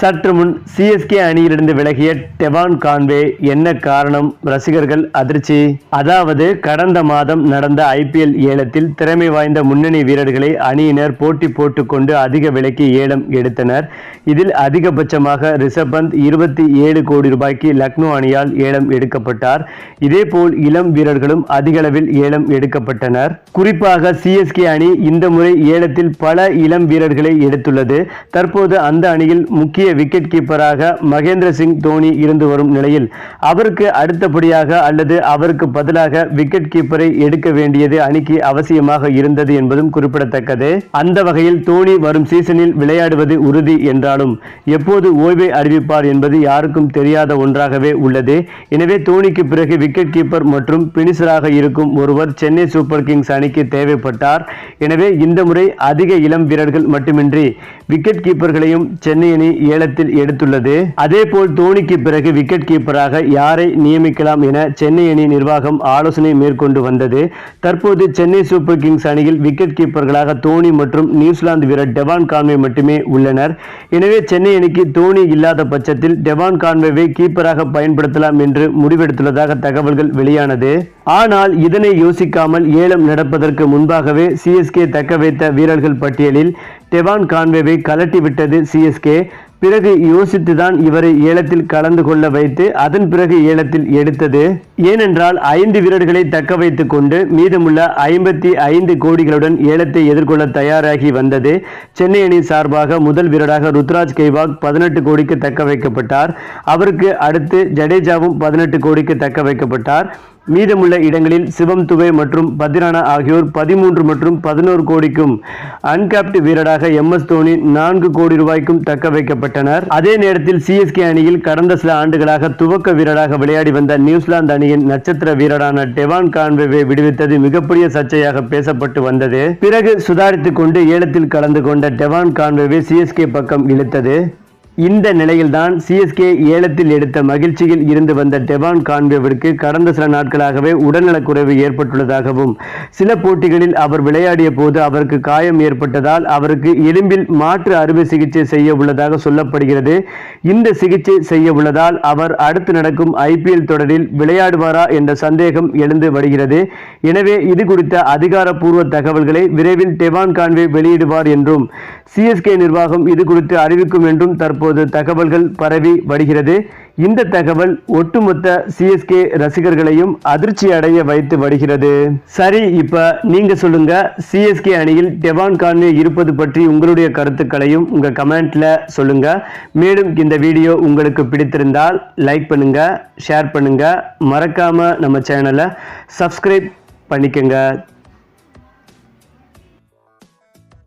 சற்று முன் சிஎஸ்கே அணியிலிருந்து விலகிய டெவான் கான்வே என்ன காரணம்? ரசிகர்கள் அதிர்ச்சி. அதாவது கடந்த மாதம் நடந்த ஐபிஎல் ஏலத்தில் திறமை வாய்ந்த முன்னணி வீரர்களை அணியினர் போட்டி போட்டுக்கொண்டு அதிக விலைக்கு ஏலம் எடுத்தனர். இதில் அதிகபட்சமாக ரிஷப் பந்த் இருபத்தி ஏழு கோடி ரூபாய்க்கு லக்னோ அணியால் ஏலம் எடுக்கப்பட்டார். இதேபோல் இளம் வீரர்களும் அதிகளவில் ஏலம் எடுக்கப்பட்டனர். குறிப்பாக சிஎஸ்கே அணி இந்த முறை ஏலத்தில் பல இளம் வீரர்களை எடுத்துள்ளது. தற்போது அந்த அணியில் முக்கிய விக்கெட் கீப்பராக மகேந்திர சிங் தோனி இருந்து வரும் நிலையில் அவருக்கு அடுத்தபடியாக அல்லது அவருக்கு பதிலாக விக்கெட் கீப்பரை எடுக்க வேண்டியது அணிக்கு அவசியமாக இருந்தது என்பதும் குறிப்பிடத்தக்கது. அந்த வகையில் தோனி வரும் சீசனில் விளையாடுவது உறுதி என்றாலும் எப்போது ஓய்வை அறிவிப்பார் என்பது யாருக்கும் தெரியாத ஒன்றாகவே உள்ளது. எனவே தோனிக்கு பிறகு விக்கெட் கீப்பர் மற்றும் பினிசராக இருக்கும் ஒருவர் சென்னை சூப்பர் கிங்ஸ் அணிக்கு தேவைப்பட்டார். எனவே இந்த முறை அதிக இளம் வீரர்கள் மட்டுமின்றி விக்கெட் கீப்பர்களையும் சென்னை அணி ஏலத்தில் எடுத்துள்ளது. அதேபோல் தோனிக்கு பிறகு விக்கெட் கீப்பராக யாரை நியமிக்கலாம் என சென்னை அணி நிர்வாகம் ஆலோசனை மேற்கொண்டு வந்தது. தற்போது சென்னை சூப்பர் கிங்ஸ் அணியில் விக்கெட் கீப்பர்களாக தோனி மற்றும் நியூசிலாந்து வீரர் டெவான் கான்வே மட்டுமே உள்ளனர். எனவே சென்னை அணிக்கு தோனி இல்லாத பட்சத்தில் டெவான் கான்வேவை கீப்பராக பயன்படுத்தலாம் என்று முடிவெடுத்துள்ளதாக தகவல்கள் வெளியானது. ஆனால் இதனை யோசிக்காமல் ஏலம் நடப்பதற்கு முன்பாகவே சிஎஸ்கே தக்க வைத்த வீரர்கள் பட்டியலில் டெவான் கான்வேவை கலட்டிவிட்டது சிஎஸ்கே பிறகு யோசித்துதான் இவரை ஏலத்தில் கலந்து கொள்ள வைத்து அதன் பிறகு ஏலத்தில் எடுத்தது. ஏனென்றால் ஐந்து வீரர்களை தக்க வைத்து கொண்டு மீதமுள்ள ஐம்பத்தி ஐந்து கோடிகளுடன் ஏலத்தை எதிர்கொள்ள தயாராகி வந்தது. சென்னை அணி சார்பாக முதல் வீரராக ருத்ராஜ் கெய்வாக் பதினெட்டு கோடிக்கு தக்க வைக்கப்பட்டார் அவருக்கு அடுத்து ஜடேஜாவும் பதினெட்டு கோடிக்கு தக்க வைக்கப்பட்டார் மீதமுள்ள இடங்களில் சிவம் துபே மற்றும் பத்ரானா ஆகியோர் பதிமூன்று மற்றும் பதினோரு கோடிக்கும் அன்கேப்டு வீரராக எம் எஸ் தோனி நான்கு கோடி ரூபாய்க்கும் தக்க வைக்கப்பட்டனர். அதே நேரத்தில் சிஎஸ்கே அணியில் கடந்த சில ஆண்டுகளாக துவக்க வீரராக விளையாடி வந்த நியூசிலாந்து அணியின் நட்சத்திர வீரரான டெவான் கான்வேவை விடுவித்தது மிகப்பெரிய சர்ச்சையாக பேசப்பட்டு வந்தது. பிறகு சுதாரித்துக் கொண்டு ஏலத்தில் கலந்து கொண்ட டெவான் கான்வேவை சிஎஸ்கே பக்கம் இழுத்தது. இந்த நிலையில்தான் சிஎஸ்கே ஏலத்தில் எடுத்த மகிழ்ச்சியில் இருந்து வந்த டெவான் கான்வேவிற்கு கடந்த சில நாட்களாகவே உடல்நலக்குறைவு ஏற்பட்டுள்ளதாகவும் சில போட்டிகளில் அவர் விளையாடிய போது அவருக்கு காயம் ஏற்பட்டதால் அவருக்கு எலும்பில் மாற்று அறுவை சிகிச்சை செய்ய உள்ளதாக சொல்லப்படுகிறது. இந்த சிகிச்சை செய்ய உள்ளதால் அவர் அடுத்து நடக்கும் ஐபிஎல் தொடரில் விளையாடுவாரா என்ற சந்தேகம் எழுந்து வருகிறது. எனவே இது குறித்த அதிகாரப்பூர்வ தகவல்களை விரைவில் டெவான் கான்வே வெளியிடுவார் என்றும் சிஎஸ்கே நிர்வாகம் இது குறித்து அறிவிக்கும் என்றும் தற்போது தகவல்கள் பரவி வருகிறது. இந்த தகவல் ஒட்டுமொத்த சிஎஸ்கே ரசிகர்களையும் அதிர்ச்சி அடைய வைத்து வருகிறது. சரி இப்ப நீங்க சொல்லுங்க. சிஎஸ்கே அணியில் டெவான் கான்வே இருப்பது பற்றி உங்களுடைய கருத்துக்களையும் உங்க கமெண்ட்ல சொல்லுங்க. மேலும் இந்த வீடியோ உங்களுக்கு பிடித்திருந்தால் லைக் பண்ணுங்க ஷேர் பண்ணுங்க. மறக்காம நம்ம சேனலை சப்ஸ்கிரைப் பண்ணிக்கங்க.